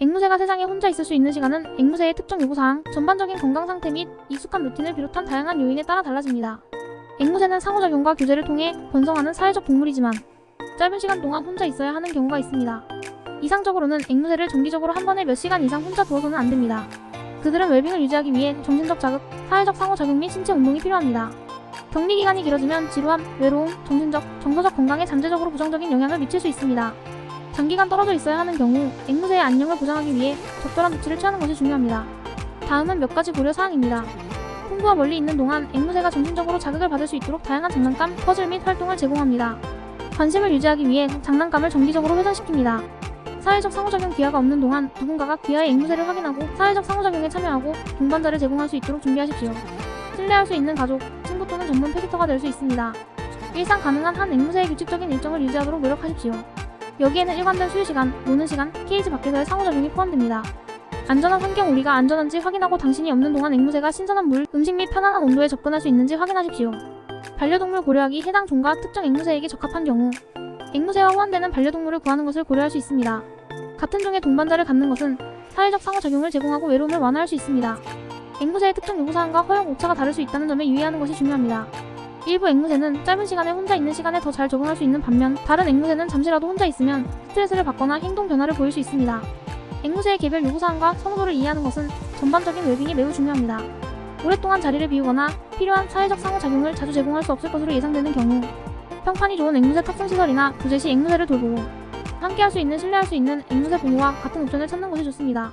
앵무새가 세상에 혼자 있을 수 있는 시간은 앵무새의 특정 요구사항, 전반적인 건강 상태 및 익숙한 루틴을 비롯한 다양한 요인에 따라 달라집니다. 앵무새는 상호작용과 교제를 통해 번성하는 사회적 동물이지만 짧은 시간 동안 혼자 있어야 하는 경우가 있습니다. 이상적으로는 앵무새를 정기적으로 한 번에 몇 시간 이상 혼자 두어서는 안 됩니다. 그들은 웰빙을 유지하기 위해 정신적 자극, 사회적 상호작용 및 신체 운동이 필요합니다. 격리 기간이 길어지면 지루함, 외로움, 정신적, 정서적 건강에 잠재적으로 부정적인 영향을 미칠 수 있습니다. 장기간 떨어져 있어야 하는 경우 앵무새의 안녕을 보장하기 위해 적절한 조치를 취하는 것이 중요합니다. 다음은 몇 가지 고려 사항입니다. 풍부와 멀리 있는 동안 앵무새가 정신적으로 자극을 받을 수 있도록 다양한 장난감, 퍼즐 및 활동을 제공합니다. 관심을 유지하기 위해 장난감을 정기적으로 회전시킵니다. 사회적 상호작용 기회가 없는 동안 누군가가 귀하의 앵무새를 확인하고 사회적 상호작용에 참여하고 동반자를 제공할 수 있도록 준비하십시오. 신뢰할 수 있는 가족, 친구 또는 전문 페시터가 될 수 있습니다. 일상 가능한 한 앵무새의 규칙적인 일정을 유지하도록 노력하십시오. 여기에는 일관된 수유 시간, 노는 시간, 케이지 밖에서의 상호작용이 포함됩니다. 안전한 환경 우리가 안전한지 확인하고 당신이 없는 동안 앵무새가 신선한 물, 음식 및 편안한 온도에 접근할 수 있는지 확인하십시오. 반려동물 고려하기 해당 종과 특정 앵무새에게 적합한 경우 앵무새와 호환되는 반려동물을 구하는 것을 고려할 수 있습니다. 같은 종의 동반자를 갖는 것은 사회적 상호작용을 제공하고 외로움을 완화할 수 있습니다. 앵무새의 특정 요구사항과 허용 오차가 다를 수 있다는 점에 유의하는 것이 중요합니다. 일부 앵무새는 짧은 시간에 혼자 있는 시간에 더 잘 적응할 수 있는 반면 다른 앵무새는 잠시라도 혼자 있으면 스트레스를 받거나 행동 변화를 보일 수 있습니다. 앵무새의 개별 요구사항과 선호도를 이해하는 것은 전반적인 웰빙에 매우 중요합니다. 오랫동안 자리를 비우거나 필요한 사회적 상호작용을 자주 제공할 수 없을 것으로 예상되는 경우 평판이 좋은 앵무새 탑승시설이나 교제 시 앵무새를 돌보고 함께할 수 있는 신뢰할 수 있는 앵무새 부모와 같은 옵션을 찾는 것이 좋습니다.